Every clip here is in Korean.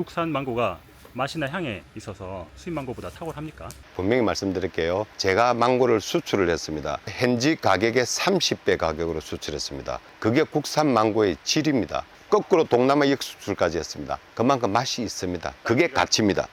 국산 망고가 맛이나 향에 있어서 수입 망고보다 탁월합니까? 분명히 말씀드릴게요. 제가 망고를 수출을 했습니다. 현지 가격의 30배 가격으로 수출했습니다. 그게 국산 망고의 질입니다. 거꾸로 동남아 역수출까지 했습니다. 그만큼 맛이 있습니다. 그게 가치입니다.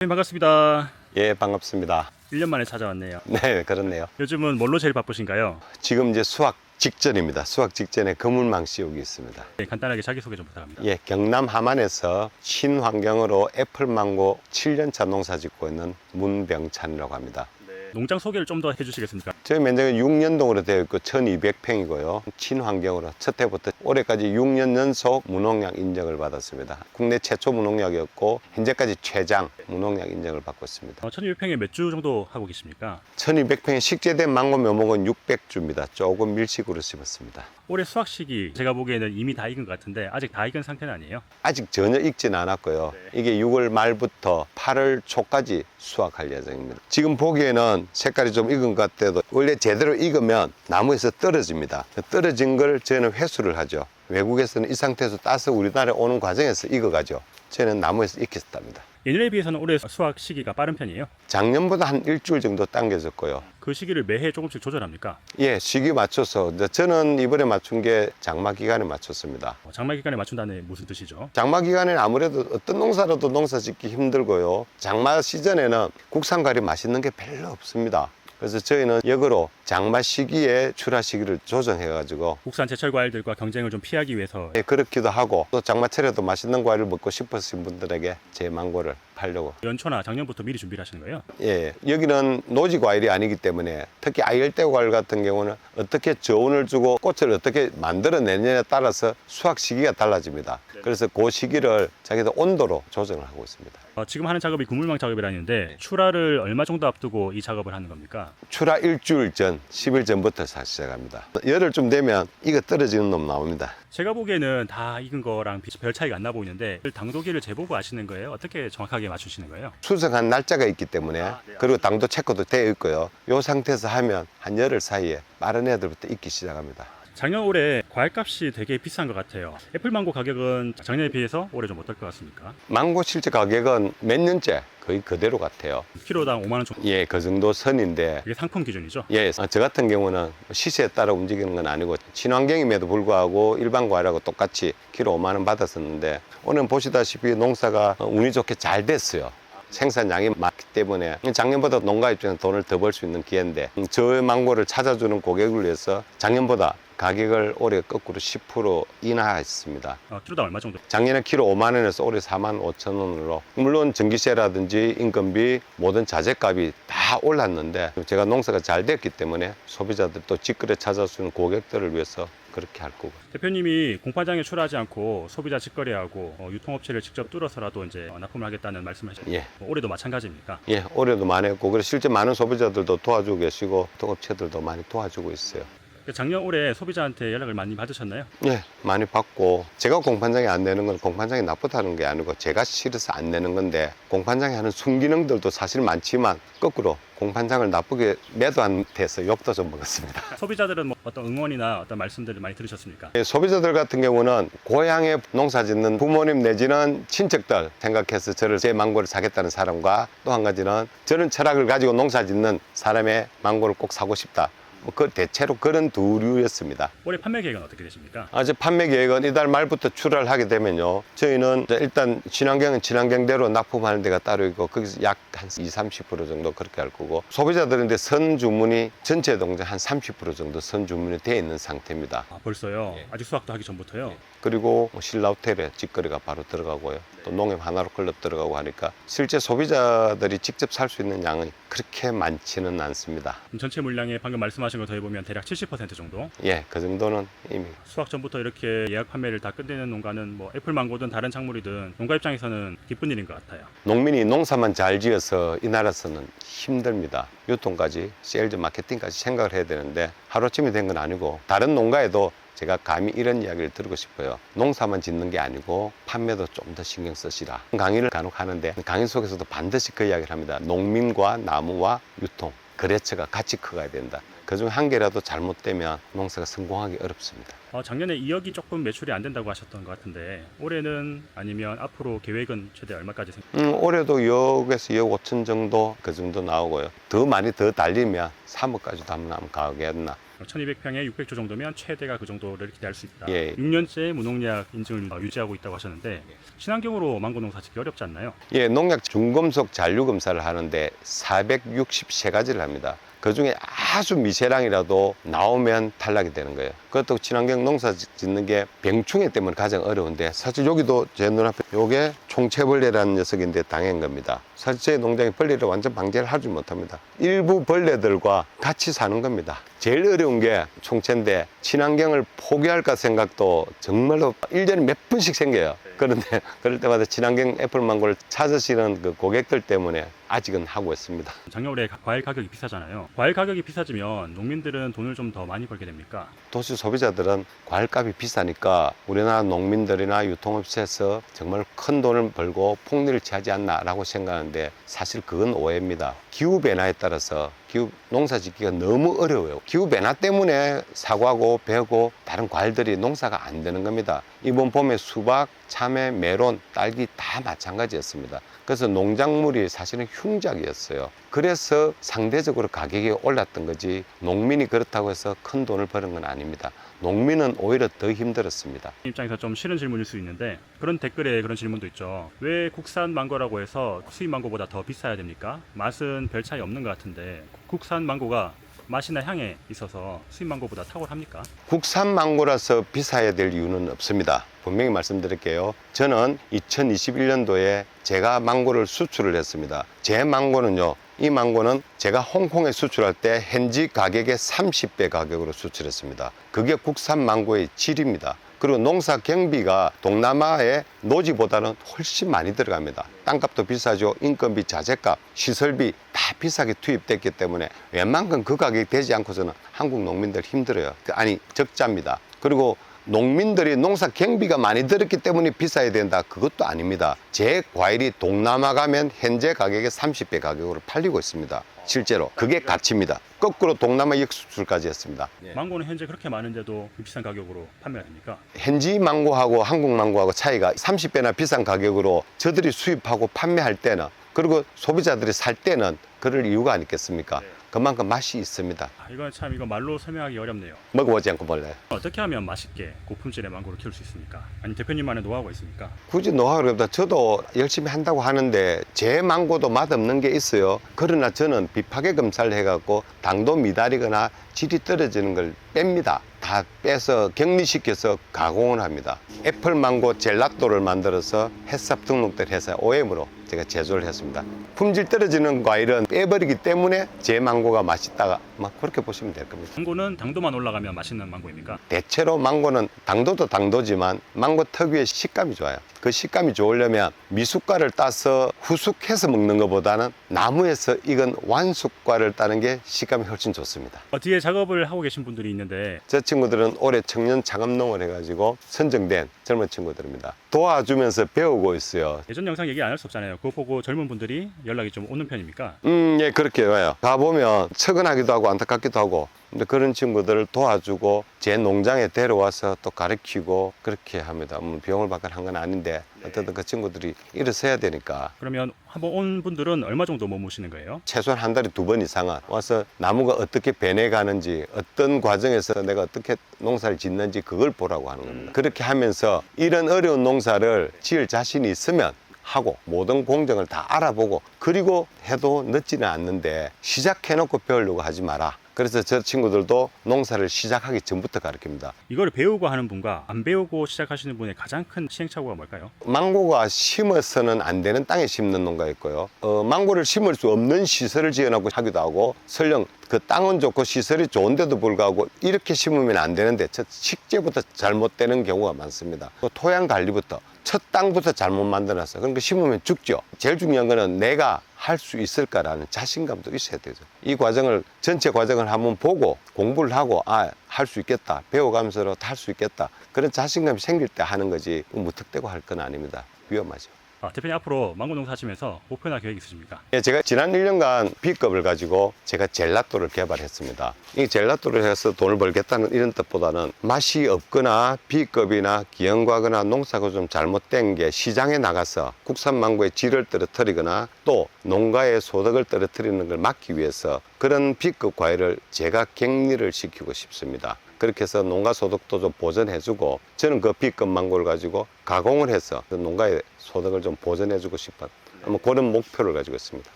네, 반갑습니다. 예, 반갑습니다. 1년 만에 찾아왔네요. 네, 그렇네요. 요즘은 뭘로 제일 바쁘신가요? 지금 이제 수확 직전입니다. 수확 직전에 그물망 씌우기 있습니다. 네, 간단하게 자기소개 좀 부탁합니다. 예, 경남 함안에서 신환경으로 애플망고 7년차 농사 짓고 있는 문병찬이라고 합니다. 농장 소개를 좀 더 해주시겠습니까? 저희 면적은 6년동으로 되어 있고 1200평이고요. 친환경으로 첫 해부터 올해까지 6년 연속 무농약 인정을 받았습니다. 국내 최초 무농약이었고 현재까지 최장 무농약 인정을 받고 있습니다. 어, 1200평에 몇 주 정도 하고 계십니까? 1200평에 식재된 망고 묘목은 600주입니다. 조금 밀식으로 심었습니다. 올해 수확 시기 제가 보기에는 이미 다 익은 것 같은데 아직 다 익은 상태는 아니에요. 아직 전혀 익지는 않았고요. 이게 6월 말부터 8월 초까지 수확할 예정입니다. 지금 보기에는 색깔이 좀 익은 것 같아도 원래 제대로 익으면 나무에서 떨어집니다. 떨어진 걸 저희는 회수를 하죠. 외국에서는 이 상태에서 따서 우리나라에 오는 과정에서 익어가죠. 저희는 나무에서 익혔답니다. 예년에 비해서는 올해 수확 시기가 빠른 편이에요. 작년보다 한 일주일 정도 당겨졌고요. 그 시기를 매해 조금씩 조절합니까? 예, 시기 맞춰서 이제 저는 이번에 맞춘 게 장마 기간에 맞췄습니다. 어, 장마 기간에 맞춘다는 무슨 뜻이죠? 장마 기간에는 아무래도 어떤 농사라도 농사 짓기 힘들고요. 장마 시즌에는 국산 과일이 맛있는 게 별로 없습니다. 그래서 저희는 역으로 장마 시기에 출하 시기를 조정해 가지고 국산 제철 과일들과 경쟁을 좀 피하기 위해서 예, 그렇기도 하고 또 장마철에도 맛있는 과일을 먹고 싶으신 분들에게 제 망고를 팔려고 연초나 작년부터 미리 준비를 하시는 거예요. 예, 여기는 노지 과일이 아니기 때문에 특히 아열대 과일 같은 경우는 어떻게 저온을 주고 꽃을 어떻게 만들어내느냐에 따라서 수확 시기가 달라집니다. 그래서 그 시기를 자기들 온도로 조정을 하고 있습니다. 어, 지금 하는 작업이 구물망 작업이라는데 출하를 얼마 정도 앞두고 이 작업을 하는 겁니까? 출하 일주일 전, 10일 전부터 사- 시작합니다. 열흘쯤 되면 이거 떨어지는 놈 나옵니다. 제가 보기에는 다 익은 거랑 비- 별 차이가 안 나 보이는데 당도기를 재보고 아시는 거예요? 어떻게 정확하게 맞추시는 거예요? 수정한 날짜가 있기 때문에 아, 네, 그리고 당도 체크도 되어 있고요. 이 상태에서 하면 한 열흘 사이에 빠른 애들부터 익기 시작합니다. 작년 올해 과일값이 되게 비싼 것 같아요. 애플망고 가격은 작년에 비해서 올해 좀 어떨 것 같습니까? 망고 실제 가격은 몇 년째 거의 그대로 같아요. 키로당 5만 원 정도. 예, 그 정도 선인데 이게 상품 기준이죠. 예, 어, 저 같은 경우는 시세에 따라 움직이는 건 아니고 친환경임에도 불구하고 일반 과일하고 똑같이 키로 5만 원 받았었는데 오늘 보시다시피 농사가 어, 운이 좋게 잘 됐어요. 생산량이 많기 때문에 작년보다 농가 입장에서 돈을 더 벌 수 있는 기회인데 음, 저 망고를 찾아주는 고객을 위해서 작년보다 가격을 올해 거꾸로 10% 인하했습니다. 어, 키로당 얼마 정도? 작년에 키로 5만 원에서 올해 4만 5천 원으로 물론 전기세라든지 인건비 모든 자재값이 다 올랐는데 제가 농사가 잘 됐기 때문에 소비자들 또 직거래 찾아주는 고객들을 위해서 그렇게 할 거고 대표님이 공판장에 출하하지 않고 소비자 직거래하고 어, 유통업체를 직접 뚫어서라도 이제 어, 납품을 하겠다는 말씀하셨죠. 예. 뭐 올해도 마찬가지입니까? 예 올해도 많이 했고 그래서 실제 많은 소비자들도 도와주고 계시고 또 업체들도 많이 도와주고 있어요 작년 올해 소비자한테 연락을 많이 받으셨나요? 예 많이 받고 제가 공판장에 안 내는 건 공판장이 나쁘다는 게 아니고 제가 싫어서 안 내는 건데 공판장에 하는 순기능들도 사실 많지만 거꾸로 공판장을 나쁘게 매도한테서 욕도 좀 먹었습니다 소비자들은 뭐 어떤 응원이나 어떤 말씀들을 많이 들으셨습니까? 예, 소비자들 같은 경우는 고향에 농사 짓는 부모님 내지는 친척들 생각해서 저를 제 망고를 사겠다는 사람과 또 한 가지는 저는 철학을 가지고 농사 짓는 사람의 망고를 꼭 사고 싶다. 뭐그 대체로 그런 두 류였습니다. 올해 판매 계획은 어떻게 되십니까? 아직 판매 계획은 이달 말부터 출하를 하게 되면요. 저희는 일단 친환경은 친환경대로 납품하는 데가 따로 있고 거기서 약 한 20, 30% 정도 그렇게 할 거고 소비자들인데 선 주문이 전체 동장 한30% 정도 선 주문이 되어 있는 상태입니다. 아, 벌써요. 예. 아직 수확도 하기 전부터요. 그리고 뭐 신라호텔에 직거래가 바로 들어가고요. 또 농협 하나로 클럽 들어가고 하니까 실제 소비자들이 직접 살 수 있는 양은 그렇게 많지는 않습니다. 그럼 전체 물량의 방금 말씀하신 거 더해보면 대략 70% 정도. 예, 그 정도는 이미 수확 전부터 이렇게 예약 판매를 다 끝내는 농가는 뭐 애플 망고든 다른 작물이든 농가 입장에서는 기쁜 일인 것 같아요. 농민이 농사만 잘 지어서 이 나라에서는 힘듭니다. 유통까지, 세일즈 마케팅까지 생각을 해야 되는데 하루아침이 된 건 아니고 다른 농가에도 제가 감히 이런 이야기를 들고 싶어요. 농사만 짓는 게 아니고 판매도 좀 더 신경 쓰시라. 강의를 간혹 하는데 강의 속에서도 반드시 그 이야기를 합니다. 농민과 나무와 유통. 거래처가 같이 커가야 된다. 그중 한 개라도 잘못되면 농사가 성공하기 어렵습니다. 어, 작년에 2억이 조금 매출이 안 된다고 하셨던 것 같은데 올해는 아니면 앞으로 계획은 최대 얼마까지 생? 음, 올해도 2억에서 2억 5천 정도 그 정도 나오고요. 더 많이 더 달리면 3억까지도 한번 가겠나. 1200평에 600조 정도면 최대가 그 정도를 기대할 수 있다. 예. 6년째 무농약 인증을 어, 유지하고 있다고 하셨는데 친환경으로 망고 농사 짓기 어렵지 않나요? 예, 농약 중금속 잔류 검사를 하는데 463가지를 합니다. 그 중에 아주 미세량이라도 나오면 탈락이 되는 거예요. 그것도 친환경 농사 짓는 게 병충해 때문에 가장 어려운데 사실 여기도 제 눈앞에 요게 총체벌레라는 녀석인데 당한 겁니다. 사실 제 농장에 벌레를 완전 방제를 하지 못합니다. 일부 벌레들과 같이 사는 겁니다. 제일 어려운 게 총체인데 친환경을 포기할까 생각도 정말로 일년에몇 번씩 생겨요. 그런데 그럴 때마다 친환경 애플 망고를 찾으시는 그 고객들 때문에 아직은 하고 있습니다. 작년 올해 과일 가격이 비싸잖아요. 과일 가격이 비싸지면 농민들은 돈을 좀 더 많이 벌게 됩니까? 도시 소비자들은 과일값이 비싸니까 우리나라 농민들이나 유통업체에서 정말 큰 돈을 벌고 폭리를 취하지 않나라고 생각하는데 사실 그건 오해입니다. 기후 변화에 따라서 기후 농사 짓기가 너무 어려워요. 기후 변화 때문에 사과고 배고 다른 과일들이 농사가 안 되는 겁니다. 이번 봄에 수박, 참외, 메론, 딸기 다 마찬가지였습니다. 그래서 농작물이 사실은 흉작이었어요. 그래서 상대적으로 가격이 올랐던 거지 농민이 그렇다고 해서 큰 돈을 버는 건 아닙니다. 농민은 오히려 더 힘들었습니다. 입장에서 좀 싫은 질문일 수 있는데 그런 댓글에 그런 질문도 있죠. 왜 국산 망고라고 해서 수입 망고보다 더 비싸야 됩니까? 맛은 별 차이 없는 것 같은데 국산 망고가 맛이나 향에 있어서 수입 망고보다 탁월합니까? 국산 망고라서 비싸야 될 이유는 없습니다. 분명히 말씀드릴게요. 저는 2021년도에 제가 망고를 수출을 했습니다. 제 망고는요, 이 망고는 제가 홍콩에 수출할 때 현지 가격의 30배 가격으로 수출했습니다. 그게 국산 망고의 질입니다. 그리고 농사 경비가 동남아의 노지보다는 훨씬 많이 들어갑니다. 땅값도 비싸죠. 인건비, 자재값, 시설비 다 비싸게 투입됐기 때문에 웬만큼 그 가격이 되지 않고서는 한국 농민들 힘들어요. 그 아니, 적자입니다. 그리고 농민들이 농사 경비가 많이 들었기 때문에 비싸야 된다. 그것도 아닙니다. 제 과일이 동남아 가면 현재 가격의 30배 가격으로 팔리고 있습니다. 실제로. 그게 가치입니다. 거꾸로 동남아 역수출까지 했습니다. 망고는 현재 그렇게 많은데도 비싼 가격으로 판매가 됩니까? 현지 망고하고 한국 망고하고 차이가 30배나 비싼 가격으로 저들이 수입하고 판매할 때는 그리고 소비자들이 살 때는 그럴 이유가 아니겠습니까? 그만큼 맛이 있습니다. 아, 이건 참 이거 말로 설명하기 어렵네요. 먹어보지 않고 몰라요. 어떻게 하면 맛있게 고품질의 망고를 키울 수 있습니까? 아니 대표님만의 노하우가 있습니까? 굳이 노하우를 없다. 저도 열심히 한다고 하는데 제 망고도 맛없는 게 있어요. 그러나 저는 비파계 검사를 해갖고 당도 미달이거나 질이 떨어지는 걸 뺍니다. 다 빼서 격리시켜서 가공을 합니다. 애플 망고 젤라또를 만들어서 햇삽 등록된 회사 OM으로 제가 제조를 했습니다. 품질 떨어지는 과일은 빼버리기 때문에 제 망고가 맛있다가 막 그렇게 보시면 될 겁니다. 망고는 당도만 올라가면 맛있는 망고입니까? 대체로 망고는 당도도 당도지만 망고 특유의 식감이 좋아요. 그 식감이 좋으려면 미숫가를 따서 후숙해서 먹는 것보다는 나무에서 익은 완숙과를 따는 게 식감이 훨씬 좋습니다. 어, 뒤에 작업을 하고 계신 분들이 있는데 저 친구들은 올해 청년 창업농을 해가지고 선정된 젊은 친구들입니다. 도와주면서 배우고 있어요. 예전 영상 얘기 안 할 수 없잖아요. 그거 보고 젊은 분들이 연락이 좀 오는 편입니까? 음, 예, 그렇게 와요. 가보면 측은하기도 하고 안타깝기도 하고. 근데 그런 친구들을 도와주고 제 농장에 데려와서 또 가르치고 그렇게 합니다. 뭐 비용을 받거나 한 건 아닌데 어쨌든 그 친구들이 일어서야 되니까 그러면 한번 온 분들은 얼마 정도 머무시는 거예요? 최소한 한 달에 두 번 이상은 와서 나무가 어떻게 변해가는지 어떤 과정에서 내가 어떻게 농사를 짓는지 그걸 보라고 하는 겁니다. 그렇게 하면서 이런 어려운 농사를 지을 자신이 있으면 하고 모든 공정을 다 알아보고 그리고 해도 늦지는 않는데 시작해놓고 배우려고 하지 마라. 그래서 저 친구들도 농사를 시작하기 전부터 가르칩니다. 이거를 배우고 하는 분과 안 배우고 시작하시는 분의 가장 큰 시행착오가 뭘까요? 망고가 심어서는 안 되는 땅에 심는 농가 있고요. 어, 망고를 심을 수 없는 시설을 지어놓고 하기도 하고 설령 그 땅은 좋고 시설이 좋은데도 불구하고 이렇게 심으면 안 되는데 첫 식재부터 잘못되는 경우가 많습니다. 또 토양 관리부터 첫 땅부터 잘못 만들어놨어. 그러니까 심으면 죽죠. 제일 중요한 거는 내가 할 수 있을까라는 자신감도 있어야 되죠. 이 과정을 전체 과정을 한번 보고 공부를 하고 아 할 수 있겠다 배워가면서 할 수 있겠다 그런 자신감이 생길 때 하는 거지 무턱대고 할 건 아닙니다. 위험하죠. 아, 대표님 앞으로 망고 농사 하시면서 목표나 계획 있으십니까? 예, 제가 지난 1년간 B급을 가지고 제가 젤라또를 개발했습니다. 이 젤라또를 해서 돈을 벌겠다는 이런 뜻보다는 맛이 없거나 B급이나 기형과거나 농사가 좀 잘못된 게 시장에 나가서 국산 망고의 질을 떨어뜨리거나 또 농가의 소득을 떨어뜨리는 걸 막기 위해서 그런 B급 과일을 제가 격리를 시키고 싶습니다. 그렇게 해서 농가 소득도 좀 보전해주고 저는 그 B급 망고를 가지고 가공을 해서 그 농가의 소득을 좀 보전해주고 싶은 뭐 그런 목표를 가지고 있습니다.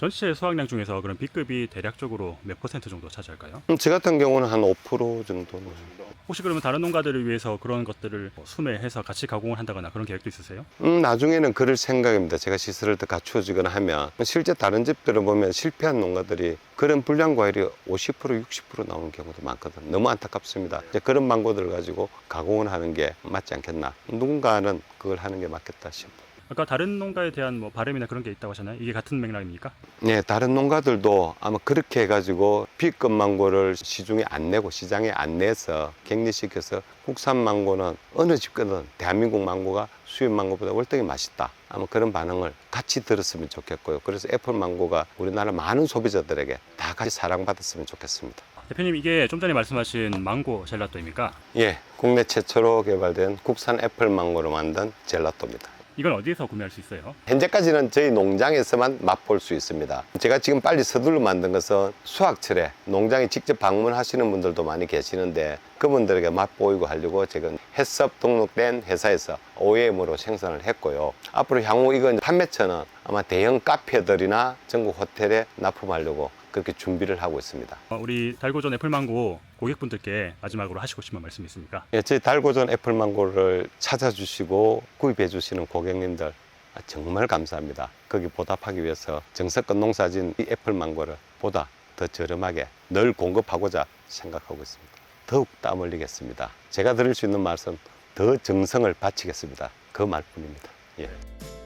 전체 수확량 중에서 그런 B급이 대략적으로 몇 퍼센트 정도 차지할까요? 음, 저 같은 경우는 한 5% 정도는 혹시 그러면 다른 농가들을 위해서 그런 것들을 뭐 수매해서 같이 가공을 한다거나 그런 계획도 있으세요? 음, 나중에는 그럴 생각입니다. 제가 시설을 더 갖추어지거나 하면 실제 다른 집들을 보면 실패한 농가들이 그런 불량 과일이 50% 60% 나오는 경우도 많거든. 너무 안타깝습니다. 이제 그런 망고들을 가지고 가공을 하는 게 맞지 않겠나. 누군가는 그걸 하는 게 맞겠다 싶어. 아까 다른 농가에 대한 뭐 바람이나 그런 게 있다고 하잖아요. 이게 같은 맥락입니까? 네, 다른 농가들도 아마 그렇게 해가지고 B급 망고를 시중에 안 내고 시장에 안 내서 격리시켜서 국산 망고는 어느 집거든 대한민국 망고가 수입 망고보다 월등히 맛있다. 아마 그런 반응을 같이 들었으면 좋겠고요. 그래서 애플 망고가 우리나라 많은 소비자들에게 다 같이 사랑받았으면 좋겠습니다. 대표님 이게 좀 전에 말씀하신 망고 젤라또입니까? 예, 국내 최초로 개발된 국산 애플 망고로 만든 젤라또입니다. 이건 어디에서 구매할 수 있어요? 현재까지는 저희 농장에서만 맛볼 수 있습니다. 제가 지금 빨리 서둘러 만든 것은 수확철에 농장에 직접 방문하시는 분들도 많이 계시는데 그분들에게 맛보이고 하려고 제가 해썹 등록된 회사에서 OEM으로 생산을 했고요. 앞으로 향후 이건 판매처는 아마 대형 카페들이나 전국 호텔에 납품하려고 그렇게 준비를 하고 있습니다. 어, 우리 달고전 애플망고 고객분들께 마지막으로 하시고 싶은 말씀 있습니까? 예, 저희 달고전 애플망고를 찾아주시고 구입해 주시는 고객님들 정말 감사합니다. 거기 보답하기 위해서 정석껏 농사진 이 애플망고를 보다 더 저렴하게 늘 공급하고자 생각하고 있습니다. 더욱 땀 흘리겠습니다. 제가 드릴 수 있는 말씀 더 정성을 바치겠습니다. 그 말뿐입니다. 예.